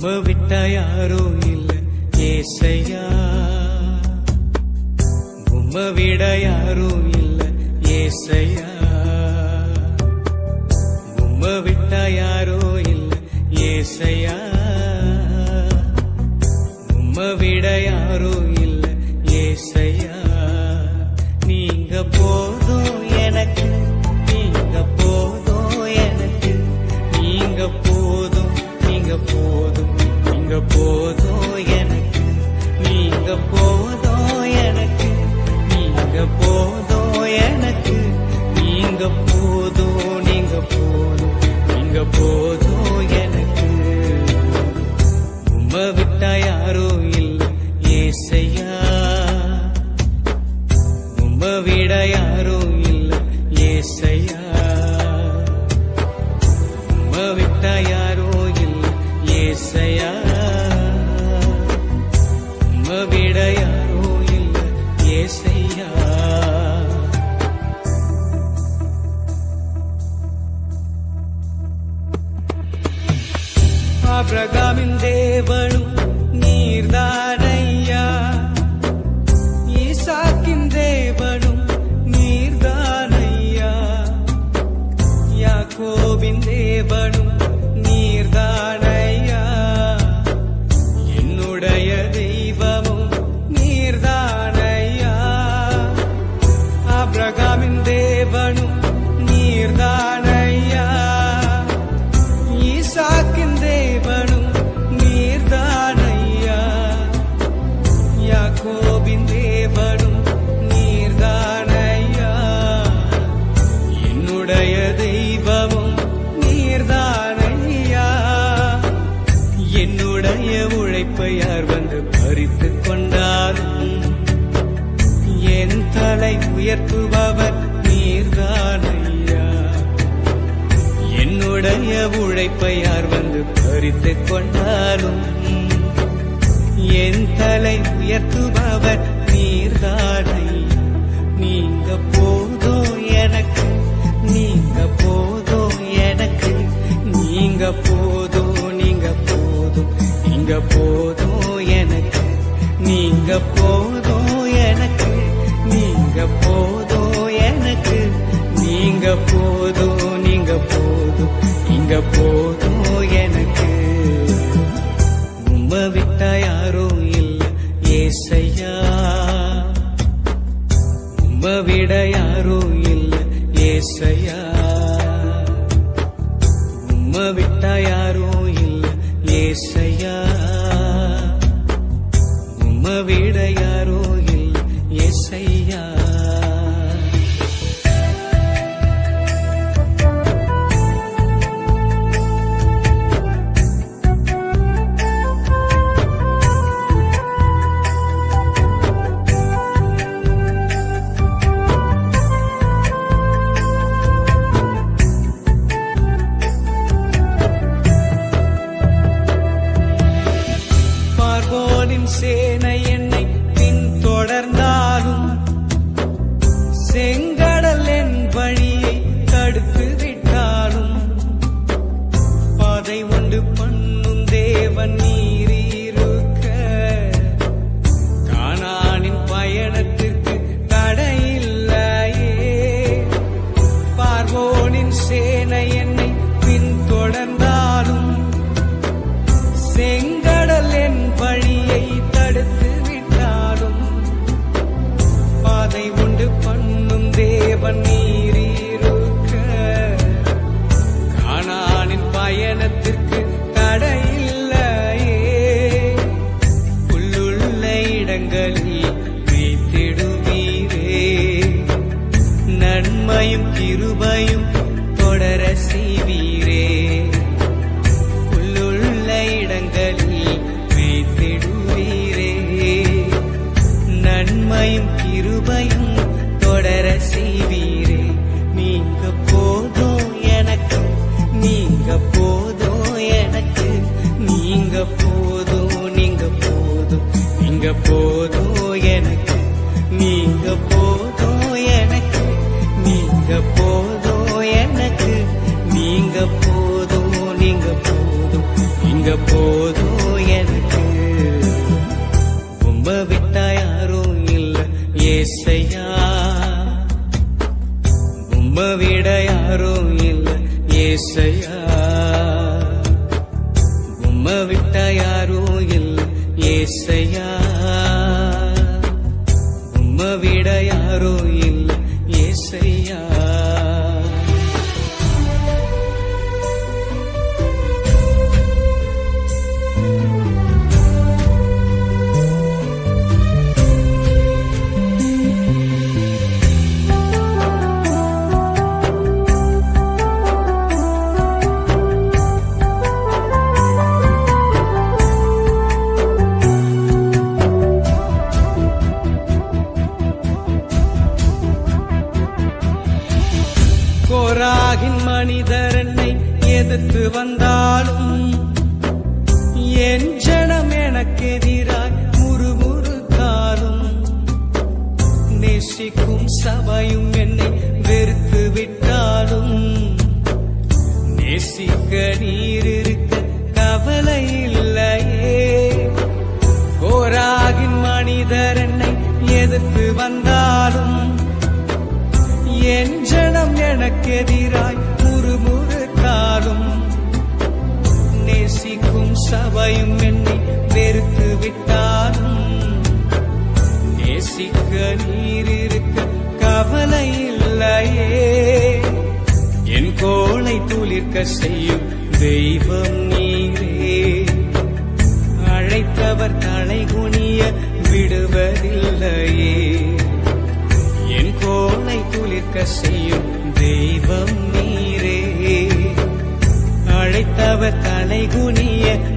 உம்ம விட்டா யாரோ இல்ல ஏசையா. உம்ம விட யாரோ இல்ல ஏசையா. உம்ம விட்டா யாரோ இல்ல ஏசையா. உம்ம விட யாரோ விடையாரோ இல்லை. ஏசை தலை உயர்த்துபவர் நீர்தானையா? என்னுடைய உழைப்பை யார் வந்து பறித்துக் கொண்டாலும் என் தலை உயர்த்துபவர் போதும் எனக்கு? நீங்க போதும் நீங்க போதும் இங்க போதும் எனக்கு. உம்ம விட்டா யாரும் இல்ல ஏசையா. உம்ம விட யாரும் இல்ல ஏசையா. உம்ம விட்டா யாரும் இல்ல ஏசையா. உம்ம விட சேனை என்னை பின்தொடர்ந்து நீங்க போதும் எனக்கு. நீங்க போதும் நீங்க போதும். நீங்க போதும் எனக்கு. நீங்க போதும் எனக்கு. நீங்க போதும் எனக்கு. நீங்க போதும் நீங்க போதும். நீங்க போதும். ஏசையா நெஞ்சனம் எனக்கெதிராய் எனக்கு எதிராய் முறுமுறுத்தாலும் நேசிக்கும் சபையும் என்னை வெறுத்து விட்டாலும். நேசிக்க நீர் இருக்க கவலை இல்லையே. கோராகின் மனிதர் என்னை எதிர்த்து வந்தாலும். என் ஜனம் எனக்கெதிராய் சபையும் என்னை வெறுத்து விட்டாலும் நேசிக்க நீர் இருக்க கவலை இல்லையே. என் கோளை துளிர்க்க செய்யும் தெய்வம் நீரே. அழைத்தவர் தலை குனிய விடுவதில்லையே. என் கோளை துளிர்க்க செய்யும் தெய்வம் நீரே. அழைத்தவர் தலை குனிய